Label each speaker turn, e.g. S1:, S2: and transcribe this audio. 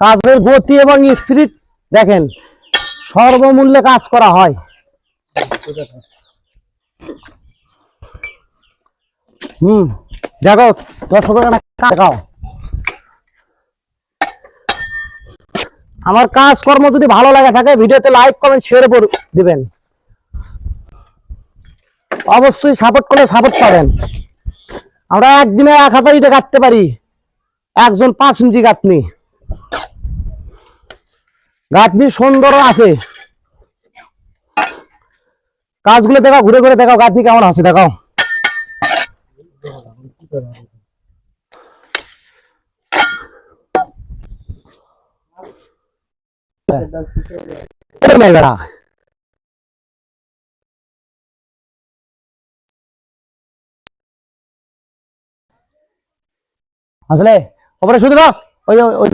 S1: কাজের গতি এবং স্পিরিট, দেখেন, সর্বমূল্যে কাজ করা হয়। হুম, দেখো, দর্শকের আমার কাজকর্ম যদি ভালো লাগে থাকে, ভিডিওতে লাইক কমেন্ট শেয়ার দিবেন। অবশ্যই সাপোর্ট করলে সাপোর্ট পাবেন। আমরা একদিনে এক হাজার ইটে কাটতে পারি। একজন পাঁচ ইঞ্চি গাঁথনি। গাঁথনি সুন্দর আছে। কাজগুলো দেখাও, ঘুরে ঘুরে দেখাও, গাঁথনি কেমন আছে দেখাও। আসলে, ওপরে শুধু ওই- ওই